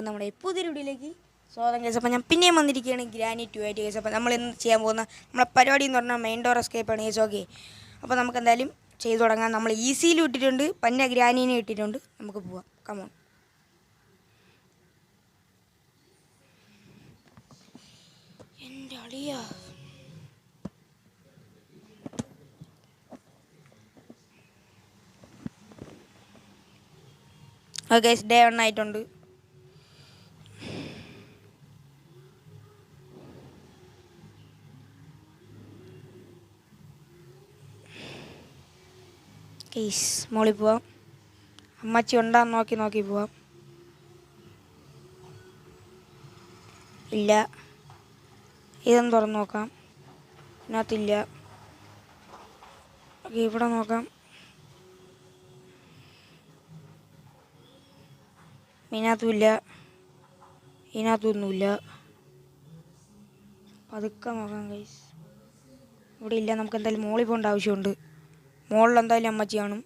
എല്ലാവർക്കും നമ്മുടെ പുതിയൊരു വീഡിയോയിലേക്ക് സ്വാഗതം കേസ് അപ്പോൾ ഞാൻ പിന്നെയും വന്നിരിക്കുകയാണ് ഗ്രാനി ടു ആയിട്ട് കേസ് അപ്പോൾ നമ്മൾ ഇന്ന് ചെയ്യാൻ പോകുന്ന നമ്മളെ പരിപാടി എന്ന് പറഞ്ഞാൽ മെയിൻ ഡോർ എസ്കേപ്പ് ആണ് കേസ് ഓക്കെ അപ്പോൾ നമുക്ക് എന്തായാലും ചെയ്തു തുടങ്ങാം. നമ്മൾ ഈസിയിൽ ഇട്ടിട്ടുണ്ട്. പന്ന ഗ്രാനീനെ ഇട്ടിട്ടുണ്ട്. നമുക്ക് പോവാം. കമോൺ എന്റെ അളിയാ. ഓക്കെ ഡേ വൺ ആയിട്ടുണ്ട്. കേസ് മോളിൽ പോവാം. അമ്മച്ചി ഉണ്ടാന്ന് നോക്കി നോക്കി പോവാം. ഇല്ല. ഇതൊന്ന് തുറന്ന് നോക്കാം. ഇതിനകത്തില്ല. ഇവിടെ നോക്കാം. ഇതിനകത്തുമില്ല. ഇതിനകത്തൊന്നുമില്ല. പതുക്കെ നോക്കാം കൈസ് ഇവിടെ ഇല്ല നമുക്ക് എന്തായാലും മോളിൽ പോകേണ്ട ആവശ്യമുണ്ട്. മോളിൽ എന്തായാലും അമ്മച്ചി കാണും.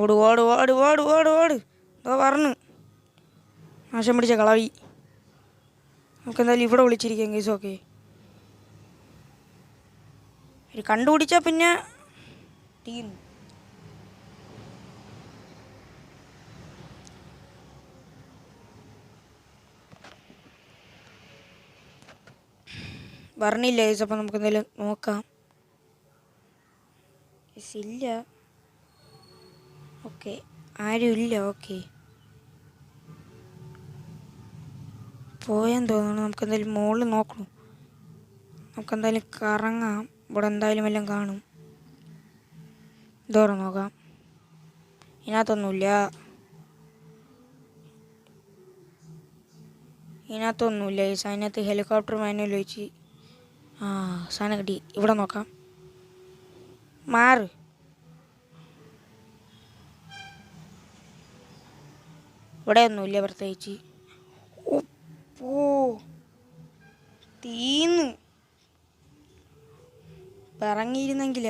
ഓട് ഓട് ഓട് ഓട് ഓട് ഓട്. എന്തോ പറഞ്ഞു നാശം പിടിച്ച കളവി. നമുക്ക് എന്തായാലും ഇവിടെ വിളിച്ചിരിക്കാം കേസ് ഓക്കെ കണ്ടുപിടിച്ചാൽ പിന്നെ തീർന്നു പറഞ്ഞില്ല ഗൈസ് അപ്പം നമുക്ക് എന്തായാലും നോക്കാം. ഇല്ല. ഓക്കെ ആരും ഇല്ല ഓക്കെ പോയെന്ന് തോന്നുന്നു. നമുക്ക് എന്തായാലും മുകളിൽ നോക്കണം. നമുക്ക് എന്തായാലും കറങ്ങാം. ഇവിടെ എന്തായാലും എല്ലാം കാണും. ദൂരം നോക്കാം. ഇതിനകത്തൊന്നുമില്ല. ഇതിനകത്തൊന്നുമില്ല ഈ അതിനകത്ത് ഹെലികോപ്റ്റർ മാനുവൽ വെച്ച് ആ സാധനം കിട്ടി. ഇവിടെ നോക്കാം. മാറ്. ഇവിടെ ഒന്നുമില്ല പ്രത്യേകിച്ച്. ഓ തീന്ന്. പറങ്ങിയിരുന്നെങ്കില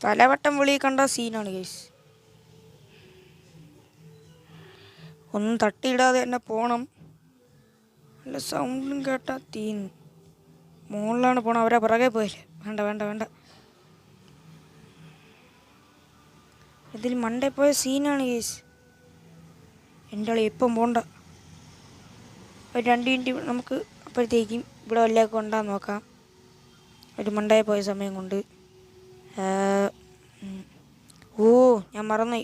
തലവട്ടം വിളി കണ്ട സീനാണ് കേസ് ഒന്നും തട്ടിയിടാതെ തന്നെ പോണം. നല്ല സൗണ്ടും കേട്ടാ തീന്നു മുകളിലാണ് പോണം അവരെ പുറകെ പോയില്ലേ? വേണ്ട വേണ്ട വേണ്ട. ഇതിൽ മണ്ടേ പോയ സീനാണ് കേസ് എന്റെ ആളെ ഇപ്പം പോണ്ട? ഒരു രണ്ട് മിനിറ്റ് നമുക്ക് അപ്പോഴത്തേക്കും ഇവിടെ വല്ലതൊക്കെ ഉണ്ടാകാൻ നോക്കാം. ഒരു മണ്ടായി പോയ സമയം കൊണ്ട്. ഓ ഞാൻ മറന്നു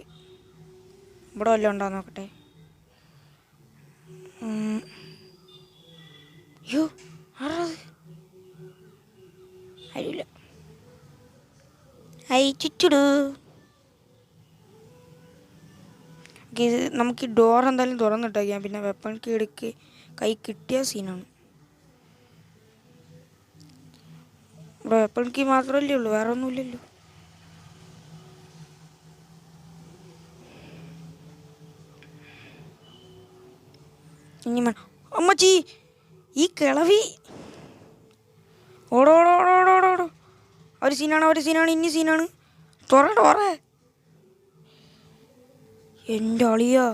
ഇവിടെ വല്ലതും ഉണ്ടാന്ന് നോക്കട്ടെ. അയ്യോ ആരാത് ആരുമില്ല ഐ ചുറ്റുടു. ഇത് നമുക്ക് ഈ ഡോർ എന്തായാലും തുറന്നിട്ടേക്കാം പിന്നെ വെപ്പൺ കീടക്ക് കൈ കിട്ടിയ സീനാണ് ഇവിടെ വെപ്പൺ കീ മാത്രമല്ലേ ഉള്ളൂ വേറെ ഒന്നുമില്ലല്ലോ ഇനി അമ്മച്ചി ഈ കിളവി. ഓടോ ഒരു സീനാണ് ഒരു സീനാണ് ഇനി സീനാണ്. തുറ തുറ. എന്റെ അളിയാ.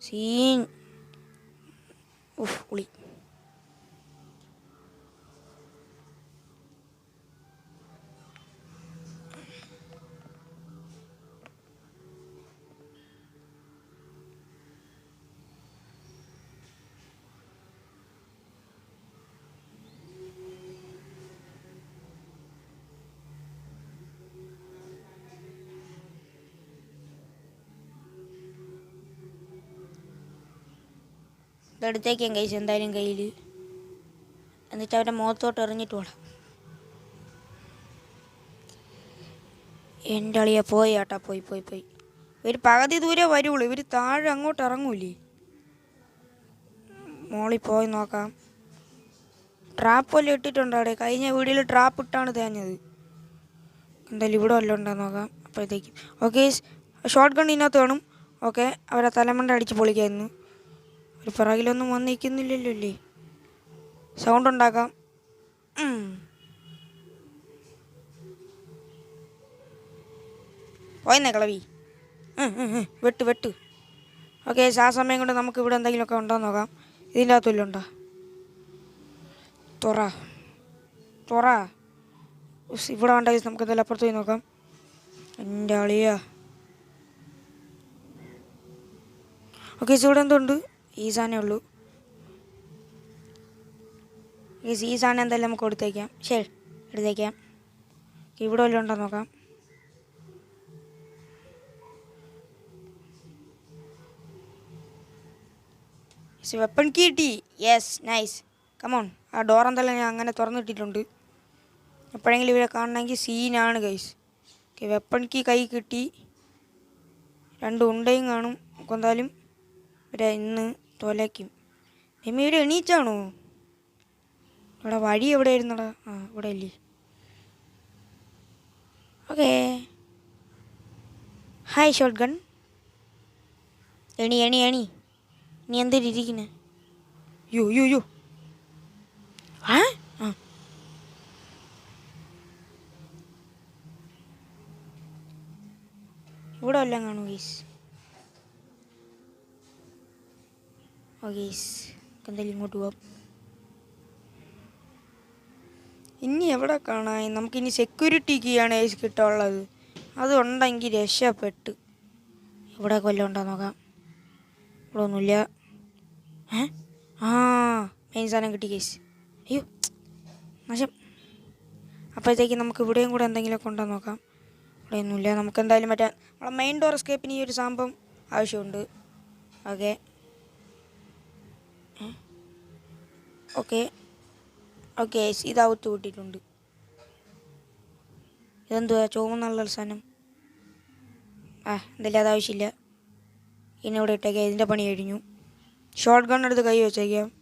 സീൻ. ഉഫ് ഉളി ഇതെടുത്തേക്കാം കൈസ് എന്തായാലും കയ്യിൽ എന്നിട്ട് അവന്റെ മുഖത്തോട്ട് എറിഞ്ഞിട്ട് പോടാം എന്റെ അളിയ പോയി ഏട്ടാ പോയി പോയി പോയി. ഇവർ പകുതി ദൂരെ വരുള്ളൂ ഇവർ താഴെ അങ്ങോട്ട് ഇറങ്ങൂലേ. മോളിൽ പോയി നോക്കാം. ട്രാപ്പ് വല്ലതും ഇട്ടിട്ടുണ്ട് അവിടെ. കഴിഞ്ഞ വീഡിയോയിൽ ട്രാപ്പ് ഇട്ടാണ് തേഞ്ഞത്. എന്തായാലും ഇവിടെ വല്ലതും ഉണ്ടോ നോക്കാം. അപ്പോഴത്തേക്കും. ഓക്കെ ഷോർട്ട് ഗൺ ഇതിനകത്ത് വേണം. ഓക്കെ അവരെ തലമണ്ട അടിച്ച് പൊളിക്കായിരുന്നു. ഒരു പിറകിലൊന്നും വന്നിരിക്കുന്നില്ലല്ലോ അല്ലേ? സൗണ്ട് ഉണ്ടാക്കാം. പോയെന്നേ കളവി. വെട്ടു. വെട്ട്. ഓക്കെ ആ സമയം കൊണ്ട് നമുക്ക് ഇവിടെ എന്തെങ്കിലുമൊക്കെ ഉണ്ടോ നോക്കാം. ഇതിന്റെ അകത്തുള്ള ഉണ്ടോ? തുറ. തുറ. ഇവിടെ ഉണ്ടെങ്കിൽ നമുക്ക് എന്തായാലും അപ്പുറത്ത് പോയി നോക്കാം. എന്റെ അളിയാ. ഓക്കെ ഇവിടെ എന്തുണ്ട്? ഈ സാധനമേ ഉള്ളൂ. ഈസ് ഈ സാധനം എന്തായാലും നമുക്ക് കൊടുത്തേക്കാം. ശരി എടുത്തേക്കാം. ഇവിടെ വല്ലതും ഉണ്ടോ നോക്കാം. വെപ്പൺ കിട്ടി. യെസ് നൈസ് കമോൺ ആ ഡോർ എന്തായാലും ഞാൻ അങ്ങനെ തുറന്നിട്ടിട്ടുണ്ട്. എപ്പോഴെങ്കിലും ഇവരെ കാണണമെങ്കിൽ സീനാണ് ഗൈസ് ഓക്കെ വെപ്പൺ കീ കൈ കിട്ടി. രണ്ട് ഉണ്ടയും കാണും. നമുക്ക് എന്തായാലും ഇവരെ ഇന്ന് തൊലയ്ക്കും. എമ്മി ഇവിടെ എണീച്ചാണോ ഇവിടെ വഴി എവിടെ ആയിരുന്നടാ ആ ഇവിടെ അല്ലേ okay. Hi shotgun any any any. നീ എന്തിരിക്കുന്നേ യോ യോ യോ ആ ഇവിടെ എല്ലാം കാണൂ ഗീസ് ഓ guys, എന്തായാലും ഇങ്ങോട്ട് ഇനി എവിടെ കാണാൻ നമുക്കിനി സെക്യൂരിറ്റി കീയാണ് ഏസ് കിട്ടാനുള്ളത് അത് ഉണ്ടെങ്കിൽ രക്ഷപ്പെട്ട് ഇവിടെ കൊല്ലം ഉണ്ടോ നോക്കാം ഇവിടെ ഒന്നുമില്ല ഏ ആ മെയിൻ സാധനം കിട്ടി കേസ് അയ്യോ നശം അപ്പോഴത്തേക്ക് നമുക്ക് ഇവിടെയും കൂടെ എന്തെങ്കിലുമൊക്കെ ഉണ്ടോ നോക്കാം ഇവിടെ ഒന്നുമില്ല നമുക്ക് എന്തായാലും മറ്റേ നമ്മളെ മെയിൻ ഡോർ എസ്കേപ്പിന് ഈ ഒരു സംഭവം ആവശ്യമുണ്ട് ഓക്കെ ഓക്കെ. ഓക്കെ ഇതാവത്ത് കൂട്ടിയിട്ടുണ്ട്. ഇതെന്തുവാ? ചുവന്നുള്ള സാധനം. ആ എന്തായാലും അതാവശ്യമില്ല ഇനി ഇവിടെ ഇട്ടേക്കാം ഇതിന്റെ പണി കഴിഞ്ഞു. ഷോർട്ട് ഗൺ എടുത്ത് കൈ വെച്ചേക്കാം.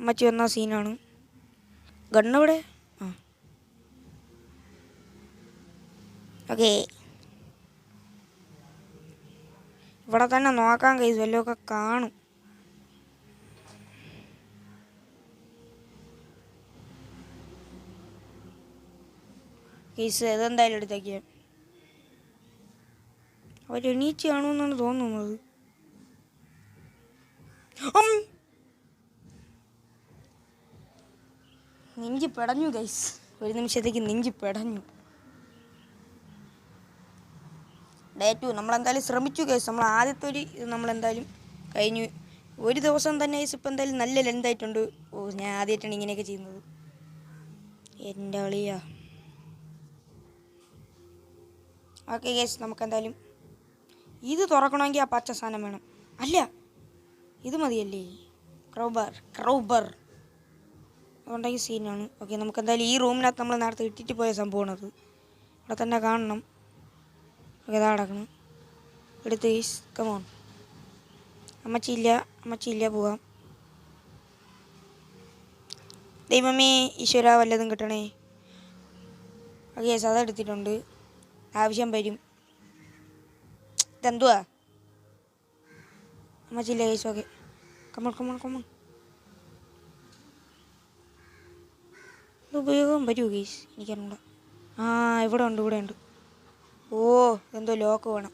അമ്മച്ചി വന്ന സീനാണ്. ഗണ്ണെവിടെ ആ. ഓക്കെ. ഇവിടെ തന്നെ നോക്കാൻ കൈസ് വല്ലതൊക്കെ കാണും. കേസ് ഇതെന്തായാലും എടുത്തേക്കാം. അവർ എണീച്ച് കാണുമെന്നാണ് തോന്നുന്നത്! നെഞ്ചി പെടഞ്ഞു ഗൈസ് ഒരു നിമിഷത്തേക്ക് നെഞ്ചി പെടഞ്ഞു. ഡേ ടു നമ്മളെന്തായാലും ശ്രമിച്ചു ഗൈസ് നമ്മൾ ആദ്യത്തെ ഒരു ഇത് നമ്മളെന്തായാലും കഴിഞ്ഞു. ഒരു ദിവസം തന്നെ ഗൈസ് ഇപ്പം എന്തായാലും നല്ല ലെന്തായിട്ടുണ്ട് ഓ ഞാൻ ആദ്യമായിട്ടാണ് ഇങ്ങനെയൊക്കെ ചെയ്യുന്നത്. എന്റെ അളിയാ. ഓക്കെ നമുക്ക് എന്തായാലും ഇത് തുറക്കണമെങ്കിൽ ആ പച്ച സാധനം വേണം. അല്ല ഇത് മതിയല്ലേ? ക്രൗബർ ക്രൗബർ അതുകൊണ്ടെങ്കിൽ സീനാണ് ഓക്കെ നമുക്ക് എന്തായാലും ഈ റൂമിനകത്ത് നമ്മൾ നേരത്തെ ഇട്ടിട്ട് പോയ സംഭവമാണ് അത്. ഇവിടെ തന്നെ കാണണം. ഓക്കെ ഇതാ കിടക്കണം. എടുത്ത് ഗൈസ് കമോൺ അമ്മച്ചില്ല അമ്മച്ചില്ല പോവാം. ദൈവമേ ഈശ്വര വല്ലതും കിട്ടണേ. ഓക്കെ ഗൈസ് അതെടുത്തിട്ടുണ്ട്. ആവശ്യം വരും. ഇതെന്തുവാ? അമ്മച്ചില്ല case okay come on come on come on ഇത് ഉപയോഗം വരുമോ കേസ് എനിക്കറിയില്ല ആ ഇവിടെ ഉണ്ട് ഇവിടെ ഉണ്ട്. ഓ എന്തോ ലോക്ക് വേണം.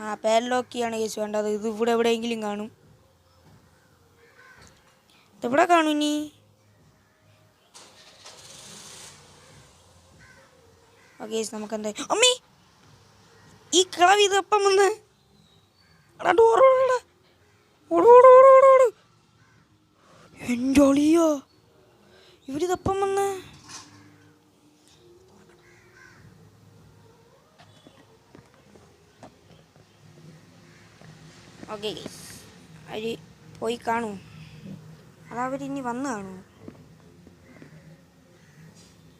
ആ പാൻ ലോക്കിയാണ് കേസ് വേണ്ടത്. ഇത് ഇവിടെ എവിടെയെങ്കിലും കാണും. ഇതെവിടെ കാണും ഇനി? ഓക്കെ നമുക്ക് എന്താ അമ്മി! ഈ കിളവ് ഇത് അപ്പം വന്ന് എന്റെ ഇവരിതപ്പം വന്ന്. ഓക്കെ അവർ പോയി കാണൂ. അതവരിനി വന്ന് കാണൂ.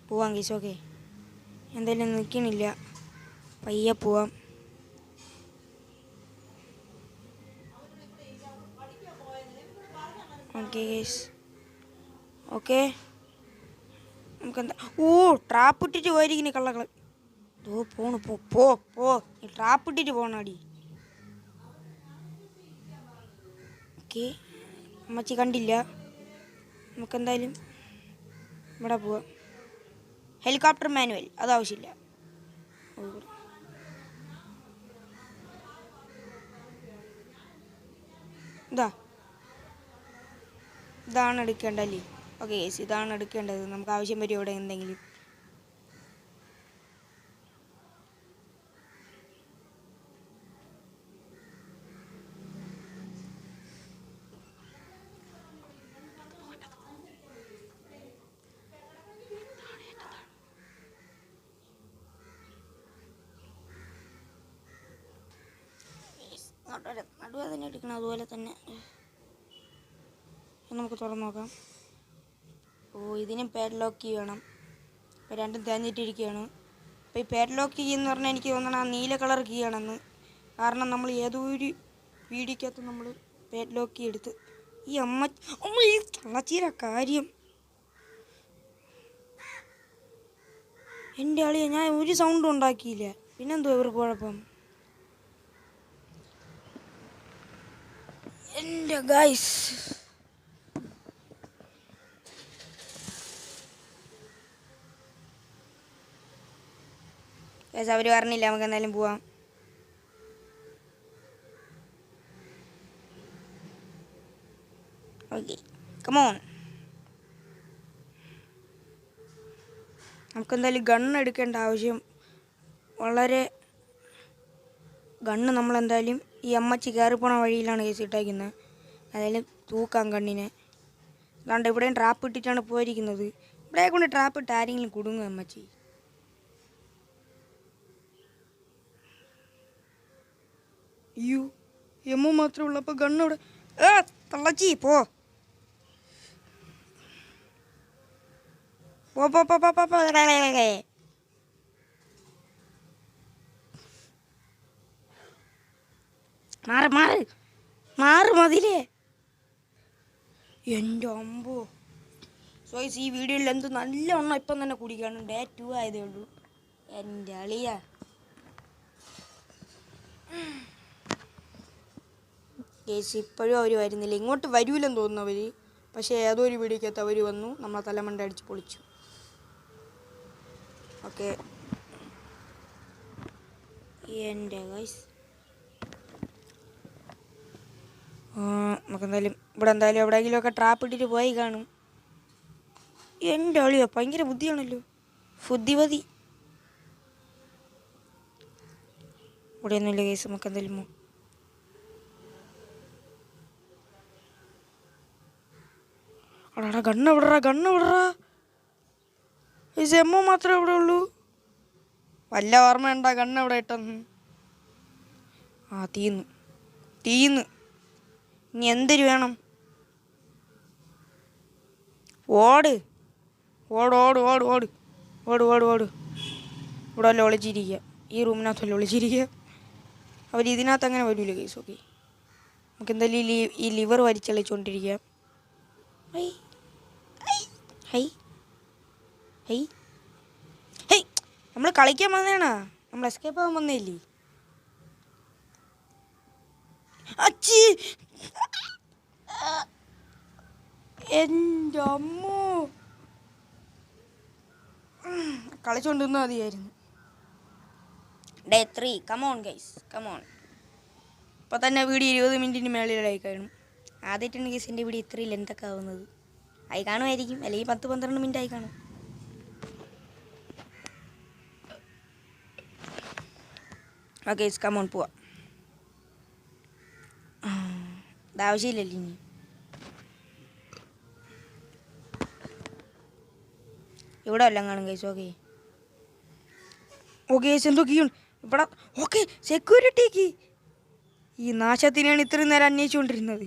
പോവാം ഗീസ് ഓക്കെ. എന്തായാലും നിൽക്കണില്ല. പയ്യെ പോവാം. ഓക്കെ ഓക്കെ നമുക്കെന്താ ഓ ട്രാപ്പ് ഇട്ടിട്ട് പോയിരിക്കുന്നു കള്ളക്കള ഓ പോണു പോ പോ പോ. നീ ട്രാപ്പ് ഇട്ടിട്ട് പോണാടി. ഓക്കെ അമ്മച്ചി കണ്ടില്ല. നമുക്കെന്തായാലും ഇവിടെ പോവാം. Helicopter manual. അത് ആവശ്യമില്ല. ഇതാ. ഇതാണ് എടുക്കേണ്ടല്ലേ ഓക്കെ യെസ് ഇതാണ് എടുക്കേണ്ടത്. നമുക്ക് ആവശ്യം വരും ഇവിടെ എന്തെങ്കിലും? നടുവേദന എടുക്കണം അതുപോലെ തന്നെ. നമുക്ക് തുറന്നു നോക്കാം. ഓ ഇതിനും പാഡ്ലോക്ക് കീ വേണം. രണ്ടും തേഞ്ഞിട്ടിരിക്കുകയാണ്. അപ്പോൾ ഈ പാഡ്ലോക്ക് കീ എന്ന് പറഞ്ഞാൽ എനിക്ക് തോന്നണം ആ നീല കളർ കീ ആണെന്ന്. കാരണം നമ്മൾ ഏതോ ഒരു വീടിക്കകത്ത് നമ്മൾ പാഡ്ലോക്ക് കീ എടുത്ത് ഈ അമ്മ അമ്മ ഈ തള്ളച്ചീര കാര്യം. എന്റെ ആളിയെ ഞാൻ ഒരു സൗണ്ടും ഉണ്ടാക്കിയില്ല. പിന്നെന്തോ ഇവർക്ക് കുഴപ്പം? എന്റെ ഗൈസ് ഗൈസ് അവർ പറഞ്ഞില്ല നമുക്ക് എന്തായാലും പോവാം. ഓക്കെ കമോൺ നമുക്ക് എന്തായാലും ഗണ്ണ് എടുക്കേണ്ട ആവശ്യം വളരെ ഗണ്ണ് നമ്മളെന്തായാലും ഈ അമ്മച്ചി പോണ വഴിയിലാണ് കേസ് ഇട്ടേക്കുന്നത് അതായാലും തൂക്കാം കണ്ണിനെ. അതുകൊണ്ട് ഇവിടെയും ട്രാപ്പ് ഇട്ടിട്ടാണ് പോയിരിക്കുന്നത്. ഇവിടെ കൊണ്ട് ട്രാപ്പ് ഇട്ട് ആരെങ്കിലും കുടുങ്ങും അമ്മച്ചി? അയ്യോ എമ്മ മാത്രമേ ഉള്ളൂ അപ്പോൾ ഗണ്ണവിടെ ഏ തള്ളച്ചി പോ പോ പോ പോ പോ പോ പോ ഡേ, ഡേ, ഡേ, ഡേ. മാറ് മാറ്. മാറ് മതിലേ. എന്റെ അമ്പോ. സോയ്സ് ഈ വീഡിയോയിൽ എന്ത് നല്ലവണ്ണം ഇപ്പം തന്നെ കുടിക്കാണ് ഡേ ടു ആയതേ ഉള്ളൂ. എന്റെ അളിയ. കേസ് ഇപ്പോഴും അവർ വരുന്നില്ല. ഇങ്ങോട്ട് വരൂലെന്ന് തോന്നുന്നു അവർ പക്ഷേ ഏതോ ഒരു വീഡിയോക്കകത്ത് അവർ വന്നു നമ്മളെ തലമണ്ട അടിച്ച് പൊളിച്ചു. ഓക്കെ എന്റെ ഗൈസ് നമുക്ക് എന്തായാലും ഇവിടെ എന്തായാലും എവിടെയെങ്കിലുമൊക്കെ ട്രാപ്പ് ഇട്ടിട്ട് പോയി കാണും. എന്റെ അളിയോ ഭയങ്കര ബുദ്ധിയാണല്ലോ. ബുദ്ധിമതി ഇവിടെ ഒന്നുമില്ല കേസ് നമുക്ക് എന്തായാലും അടാടാ ഗണ്ണ് വിടറാ ഗണ്ണ് വിടറാ ഈ സെമ്മ മാത്രമേ ഇവിടെ ഉള്ളൂ. വല്ല ഓർമ്മയുണ്ടാ ഗണ്ണ് ഇവിടെ ഇട്ടെന്ന്? ആ തീന്ന് തീന്ന് ഇനി എന്തൊരു വേണം? ഓട്. ഓട് ഓട് ഓട് ഓട്. ഓട് ഓട് ഓട്. ഇവിടെ വല്ല ഒളിച്ചിരിക്കുക. ഈ റൂമിനകത്തല്ല ഒളിച്ചിരിക്കുക. അവർ ഇതിനകത്ത് അങ്ങനെ വരില്ല കേസ് ഓക്കെ നമുക്ക് എന്തായാലും ഈ ലി- ഈ ലിവർ ഹൈ ഹൈ ഹൈ നമ്മൾ കളിക്കാൻ വന്നേണാ. നമ്മൾ എസ്കേപ്പ് ആവാൻ വന്നേല്ലേ? അച്ചി എന്റെ അമ്മോ. കളിച്ചോണ്ടിരുന്ന മതിയായിരുന്നു. Day three come on guys come on ഇപ്പോൾ തന്നെ വീഡിയോ ഇരുപത് മിനിറ്റിന് മേളിലായി കാണും. ആദ്യമായിട്ടാണ് ഗൈസ് എന്റെ വീഡിയോ ഇത്രയും ലെന്തൊക്കെ ആവുന്നത്. ആയി കാണുമായിരിക്കും അല്ലെങ്കിൽ പത്ത് പന്ത്രണ്ട് മിനിറ്റ് ആയി കാണും. ഓക്കെ കമോൺ പോവാം. ഇത് ആവശ്യമില്ലല്ലോ ഇനി ഇവിടെ വല്ലതും കാണും കേസ് ഓക്കെ ഓക്കെ എന്തോ എന്തൊക്കെയാണ് ഇവിടെ ഓക്കെ സെക്യൂരിറ്റിക്ക് ഈ നാശത്തിനെയാണ് ഇത്രയും നേരം അന്വേഷിച്ചുകൊണ്ടിരുന്നത്.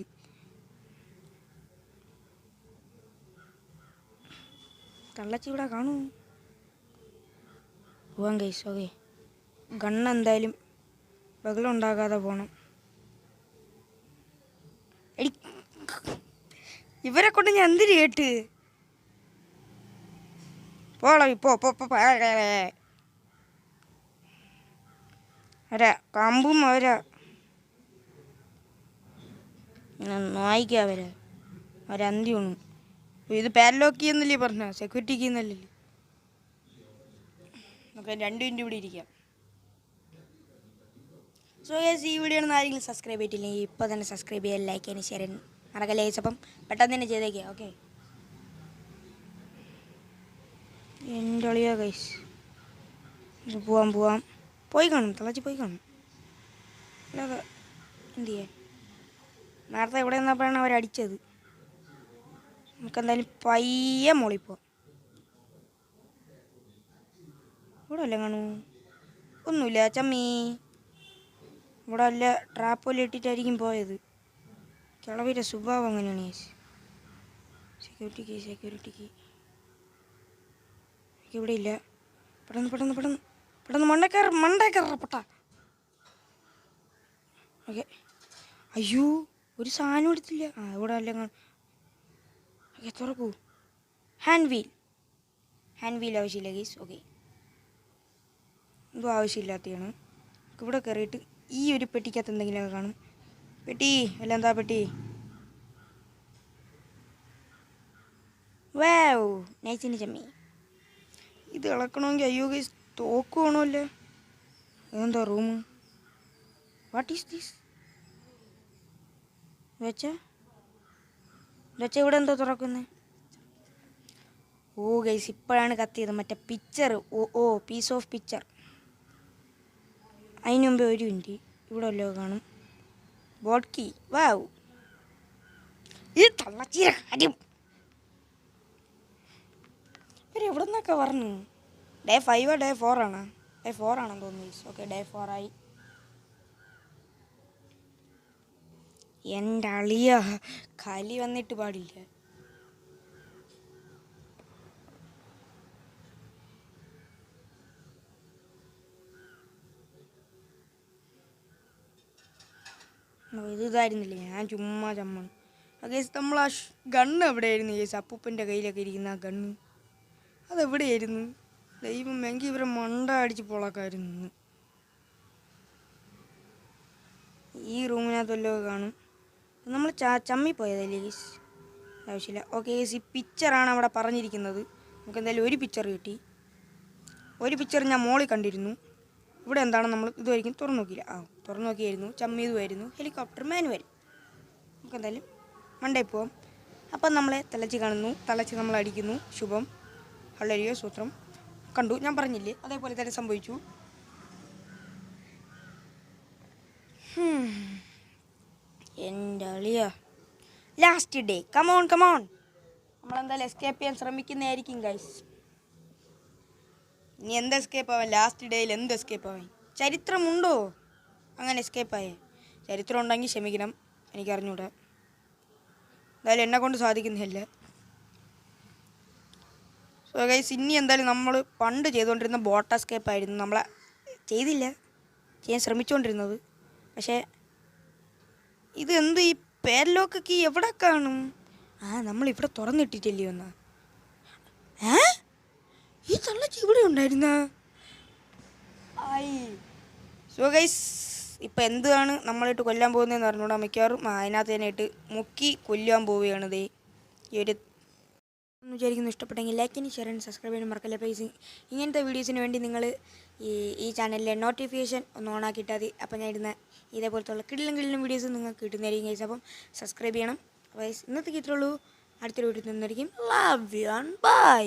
തള്ളച്ചി ഇവിടെ കാണൂ പോവാം കേസ് ഓക്കെ ഗണ്ണെന്തായാലും ബഹളം ഉണ്ടാകാതെ പോകണം ഇവരെ കൊണ്ട് ഞാൻ എന്തിന് കേട്ട് പോളോ ഇപ്പോ കമ്പും അവരാ. നോയിക്കാ അവരെ. അവരന്തി ഉണു ഇത് പാരലോക്ക് ചെയ്യുന്നില്ലേ പറഞ്ഞ? സെക്യൂരിറ്റിക്ക് ചെയ്യുന്നില്ലേ? നമുക്ക് രണ്ട് മിനിറ്റ് ഇവിടെ ഇരിക്കാം. സോ യെസ് ഈ വീഡിയോ ഒന്നും ആരെങ്കിലും സബ്സ്ക്രൈബ് ചെയ്തിട്ടില്ലെങ്കിൽ ഇപ്പോൾ തന്നെ സബ്സ്ക്രൈബ് ചെയ്യാൻ ലൈക്ക് ചെയ്യാൻ ഷെയർ ചെയ്യാൻ മറക്കല്ലേ അപ്പം പെട്ടെന്ന് തന്നെ ചെയ്തേക്കുക ഓക്കെ എന്റെ ഒളിയോ ഇത് പോവാം പോവാം. പോയി കാണും തിളച്ച് പോയി കാണും. അല്ലാതെ എന്ത് ചെയ്യാൻ? നേരത്തെ എവിടെ നിന്നപ്പോഴാണ് അവരടിച്ചത് നമുക്കെന്തായാലും പയ്യെ മോളിൽ പോവാം. ഇവിടെ അല്ലേ കാണൂ ഒന്നുമില്ല ചമ്മി. ഇവിടെ വല്ല ട്രാപ്പ് വല്ല ഇട്ടിട്ടായിരിക്കും പോയത്. കിളവിന്റെ സ്വഭാവം അങ്ങനെയാണ് ചേച്ചി. സെക്യൂരിറ്റിക്ക് സെക്യൂരിറ്റിക്ക് ഇവിടെ ഇല്ല. പെട്ടെന്ന് പെട്ടെന്ന് പെട്ടെന്ന് പെട്ടെന്ന് മണ്ടക്കയറ മണ്ടക്കയറ പൊട്ട. ഓക്കെ. അയ്യോ ഒരു സാധനം എടുത്തില്ല. ആ ഇവിടെ അല്ല ഓക്കെ തുറക്കൂ. ഹാൻഡ് വീൽ ഹാൻഡ് വീൽ ആവശ്യമില്ല ഗീസ് ഓക്കെ. എന്തോ ആവശ്യമില്ലാത്തതാണ്. ഇവിടെ കയറിയിട്ട് ഈ ഒരു പെട്ടിക്കകത്ത് എന്തെങ്കിലുമൊക്കെ കാണും. പെട്ടി അല്ല എന്താ പെട്ടി? വാവ് നൈസിന് ചമ്മി. ഇത് ഇളക്കണമെങ്കിൽ അയ്യോ ഗൈസ് തോക്ക് വേണമല്ലേ. ഇതെന്താ റൂം വാട്ട് ഈസ് ദിസ് വെച്ച വെച്ച ഇവിടെ എന്തോ തുറക്കുന്നത് ഓ ഗൈസ് ഇപ്പോഴാണ് കത്തിയത് മറ്റേ picture oh oh piece of picture അതിന് മുമ്പേ ഒരു മിനിറ്റ്. ഇവിടെ വല്ലോ കാണും. ബോട്ടി വാവ് ഈ തള്ളച്ചിയ കാര്യം. ഇവർ എവിടെ നിന്നൊക്കെ പറഞ്ഞു ഡേ ഫൈവ് ഡേ ഫോർ ആണ്. ഡേ ഫോർ ആണെന്ന് തോന്നുന്നു ഓക്കെ ഡേ ഫോർ ആയി. എന്റെ അളിയ കലി വന്നിട്ട് പാടില്ല. ഇത് ഇതായിരുന്നില്ലേ? ഞാൻ ചുമ്മാ ചമ്മണ് കേസ് നമ്മൾ ആ ഗണ്ണ് എവിടെയായിരുന്നു കേസ് അപ്പൂപ്പന്റെ കയ്യിലൊക്കെ ഇരിക്കുന്ന ആ ഗണ്ണ് അതെവിടെയായിരുന്നു? ദൈവം എങ്കിൽ ഇവരെ മണ്ട അടിച്ച് പൊളക്കായിരുന്നു. ഈ റൂമിനകത്തല്ലോ കാണും. നമ്മൾ ചമ്മി പോയതല്ലേ കേസ് ആവശ്യമില്ല. ഓക്കെ കേസ് ഈ പിക്ചറാണ് അവിടെ പറഞ്ഞിരിക്കുന്നത്. നമുക്ക് എന്തായാലും ഒരു പിക്ചർ കിട്ടി. ഒരു പിക്ചർ ഞാൻ മോളിൽ കണ്ടിരുന്നു. ഇവിടെ എന്താണ് നമ്മൾ ഇതുവരെയും തുറന്നു നോക്കിയില്ല. ആ തുറന്നു നോക്കിയായിരുന്നു. ചമ്മീതുമായിരുന്നു ഹെലികോപ്റ്റർ മാനുവൽ നമുക്ക് എന്തായാലും മണ്ടേ പോവാം. അപ്പം നമ്മളെ തലച്ച് കാണുന്നു. തലച്ച് നമ്മൾ അടിക്കുന്നു. ശുഭം. ഹള്ളരിയോ സൂത്രം. കണ്ടു. ഞാൻ പറഞ്ഞില്ലേ? അതേപോലെ തന്നെ സംഭവിച്ചു. എന്റെ അളിയ last day come on come on നമ്മളെന്തായാലും എസ്കേപ്പ് ചെയ്യാൻ ശ്രമിക്കുന്നതായിരിക്കും ഗൈസ് ഇനി എന്ത് എസ്കേപ്പ് ആവാൻ? ലാസ്റ്റ് ഡേയിൽ എന്ത് എസ്കേപ്പ് ആവാൻ? ചരിത്രമുണ്ടോ? അങ്ങനെ എസ്കേപ്പ് ആയേ. ചരിത്രം ഉണ്ടെങ്കിൽ ക്ഷമിക്കണം. എനിക്കറിഞ്ഞൂടെ. എന്തായാലും എന്നെ കൊണ്ട് സാധിക്കുന്നില്ല. സോ ഗൈസ് ഇനി എന്തായാലും നമ്മൾ പണ്ട് ചെയ്തുകൊണ്ടിരുന്ന ബോട്ട് എസ്കേപ്പ് ആയിരുന്നു. നമ്മളെ ചെയ്തില്ല. ചെയ്യാൻ ശ്രമിച്ചുകൊണ്ടിരുന്നത് പക്ഷേ ഇത് എന്ത് ഈ പേരലോക്കൊക്കെ എവിടെ കാണും? ആ നമ്മളിവിടെ തുറന്നിട്ടിട്ടില്ലേ എന്നാ? ഏ? ഈ തള്ളച്ചി ഇവിടെ ഉണ്ടായിരുന്ന? സോ ഗൈസ് ഇപ്പം എന്താണ് നമ്മളിട്ട് കൊല്ലാൻ പോകുന്നതെന്ന് അറിഞ്ഞൂടാ മിക്കവാറും? അതിനകത്തേനായിട്ട് അതിനകത്ത് തന്നെ ഇട്ട് മുക്കി കൊല്ലാൻ പോവുകയാണ് ദേ. ഈ ഒരു എന്ന് വിചാരിക്കുന്നു ഇഷ്ടപ്പെട്ടെങ്കിൽ ലൈക്ക് ചെയ്യാൻ ഷെയർ ചെയ്യാൻ സബ്സ്ക്രൈബ് ചെയ്യാൻ മറക്കല്ലേ പ്ലീസ് ഇങ്ങനത്തെ വീഡിയോസിന് വേണ്ടി നിങ്ങൾ ഈ ഈ ചാനലിലെ നോട്ടിഫിക്കേഷൻ ഒന്ന് ഓണാക്കിയിട്ടാൽ മതി. അപ്പോൾ ഞാൻ ഇടുന്ന ഇതേപോലത്തുള്ള കിടിലും കിടിലും വീഡിയോസ് നിങ്ങൾക്ക് കിട്ടുന്നതായിരിക്കും ഗൈസ് അപ്പം സബ്സ്ക്രൈബ് ചെയ്യണം. അപ്പോൾ ഇന്നത്തേക്ക് ഇത്രയുള്ളൂ അടുത്തൊരു വീഡിയോ നിന്നായിരിക്കും ലവ് യു ആൻഡ് ബൈ